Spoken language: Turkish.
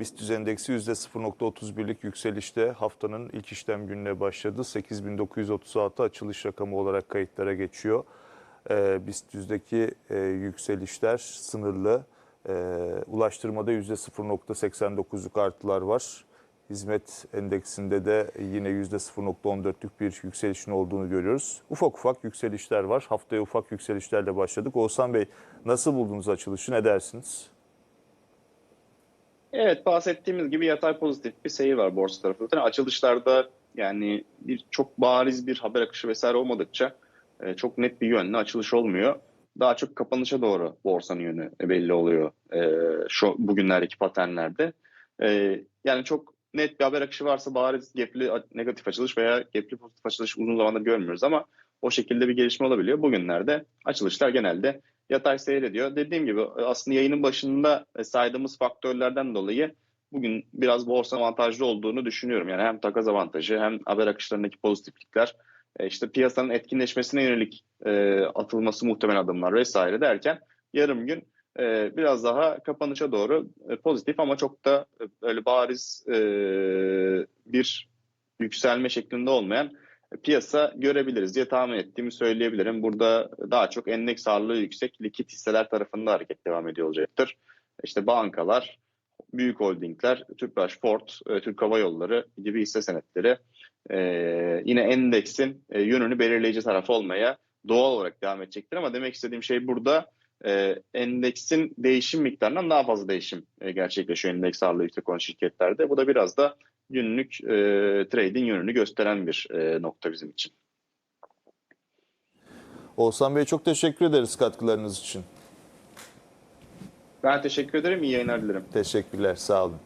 BIST endeksi %0.31'lik yükselişte haftanın ilk işlem gününe başladı. 8936 açılış rakamı olarak kayıtlara geçiyor. Ee, BIST 100'deki e, yükselişler sınırlı. Ee, ulaştırmada %0.89'luk artılar var. Hizmet endeksinde de yine %0.14'lük bir yükselişin olduğunu görüyoruz. Ufak ufak yükselişler var. Haftaya ufak yükselişlerle başladık. Oğuzhan Bey nasıl buldunuz açılışı ne dersiniz? Evet bahsettiğimiz gibi yatay pozitif bir seyir var borsa tarafında. Yani açılışlarda yani bir çok bariz bir haber akışı vesaire olmadıkça e, çok net bir yönlü açılış olmuyor. Daha çok kapanışa doğru borsanın yönü belli oluyor e, şu bugünlerdeki paternlerde. E, yani çok net bir haber akışı varsa bariz gepli negatif açılış veya gepli pozitif açılış uzun zamandır görmüyoruz ama o şekilde bir gelişme olabiliyor. Bugünlerde açılışlar genelde yatay seyrediyor. Dediğim gibi aslında yayının başında saydığımız faktörlerden dolayı bugün biraz borsa avantajlı olduğunu düşünüyorum. Yani hem takas avantajı hem haber akışlarındaki pozitiflikler e, işte piyasanın etkinleşmesine yönelik e, atılması muhtemel adımlar vesaire derken yarım gün e, biraz daha kapanışa doğru e, pozitif ama çok da e, öyle bariz e, bir yükselme şeklinde olmayan piyasa görebiliriz diye tahmin ettiğimi söyleyebilirim. Burada daha çok endeks ağırlığı yüksek likit hisseler tarafında hareket devam ediyor olacaktır. İşte bankalar, büyük holdingler, Tüpraş, Ford, e, Türk Hava Yolları gibi hisse senetleri e, yine endeksin e, yönünü belirleyici taraf olmaya doğal olarak devam edecektir. Ama demek istediğim şey burada e, endeksin değişim miktarından daha fazla değişim e, gerçekleşiyor endeks ağırlığı yüksek olan şirketlerde. Bu da biraz da günlük e, trading yönünü gösteren bir e, nokta bizim için. Oğuzhan Bey çok teşekkür ederiz katkılarınız için. Ben teşekkür ederim. İyi yayınlar dilerim. Teşekkürler, sağ olun.